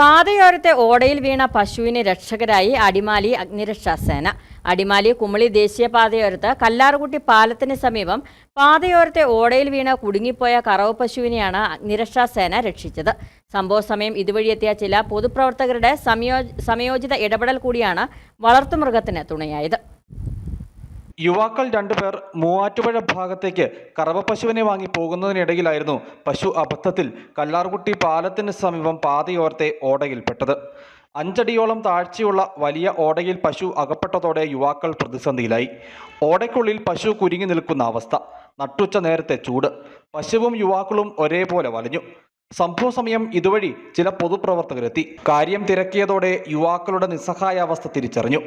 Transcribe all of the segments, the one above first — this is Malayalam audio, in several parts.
പാതയോരത്തെ ഓടയിൽ വീണ പശുവിന് രക്ഷകരായി അടിമാലി അഗ്നിരക്ഷാ സേന. അടിമാലി കുമളി ദേശീയപാതയോരത്ത് കല്ലാറുകുട്ടി പാലത്തിന് സമീപം പാതയോരത്തെ ഓടയിൽ വീണ കുടുങ്ങിപ്പോയ കറവ് പശുവിനെയാണ് അഗ്നിരക്ഷാ സേന രക്ഷിച്ചത്. സംഭവ സമയം ഇതുവഴിയെത്തിയ ചില പൊതുപ്രവർത്തകരുടെ സമയോചിത ഇടപെടൽ കൂടിയാണ് വളർത്തുമൃഗത്തിന് തുണയായത്. യുവാക്കൾ രണ്ടുപേർ മൂവാറ്റുപുഴ ഭാഗത്തേക്ക് കറവ പശുവിനെ വാങ്ങി പോകുന്നതിനിടയിലായിരുന്നു പശു അബദ്ധത്തിൽ കല്ലാർകുട്ടി പാലത്തിന് സമീപം പാതയോർത്തെ ഓടയിൽപ്പെട്ടത്. അഞ്ചടിയോളം താഴ്ചയുള്ള വലിയ ഓടയിൽ പശു അകപ്പെട്ടതോടെ യുവാക്കൾ പ്രതിസന്ധിയിലായി. ഓടയ്ക്കുള്ളിൽ പശു കുരുങ്ങി നിൽക്കുന്ന അവസ്ഥ. നട്ടുച്ച നേരത്തെ ചൂട്. പശുവും യുവാക്കളും ഒരേപോലെ വലഞ്ഞു. സംഭവ സമയം ഇതുവഴി ചില പൊതുപ്രവർത്തകരെത്തി. കാര്യം തിരക്കിയതോടെ യുവാക്കളുടെ നിസ്സഹായാവസ്ഥ തിരിച്ചറിഞ്ഞു.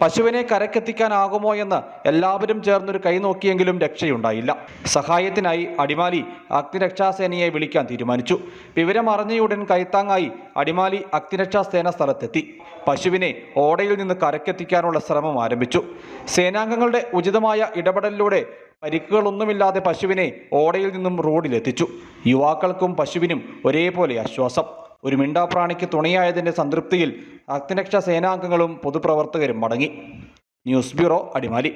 പശുവിനെ കരക്കെത്തിക്കാനാകുമോ എന്ന് എല്ലാവരും ചേർന്നൊരു കൈ നോക്കിയെങ്കിലും രക്ഷയുണ്ടായില്ല. സഹായത്തിനായി അടിമാലി അഗ്നിരക്ഷാസേനയെ വിളിക്കാൻ തീരുമാനിച്ചു. വിവരം അറിഞ്ഞയുടൻ കൈത്താങ്ങായി അടിമാലി അഗ്നിരക്ഷാസേന സ്ഥലത്തെത്തി. പശുവിനെ ഓടയിൽ നിന്ന് കരക്കെത്തിക്കാനുള്ള ശ്രമം ആരംഭിച്ചു. സേനാംഗങ്ങളുടെ ഉചിതമായ ഇടപെടലിലൂടെ പരിക്കുകളൊന്നുമില്ലാതെ പശുവിനെ ഓടയിൽ നിന്നും റോഡിലെത്തിച്ചു. യുവാക്കൾക്കും പശുവിനും ഒരേപോലെ ആശ്വാസം. ഒരു മിണ്ടാപ്രാണിക്ക് തുണയായതിന്റെ സംതൃപ്തിയിൽ അഗ്നിരക്ഷാ സേനാംഗങ്ങളും പൊതുപ്രവർത്തകരും മടങ്ങി. News bureau Adimali.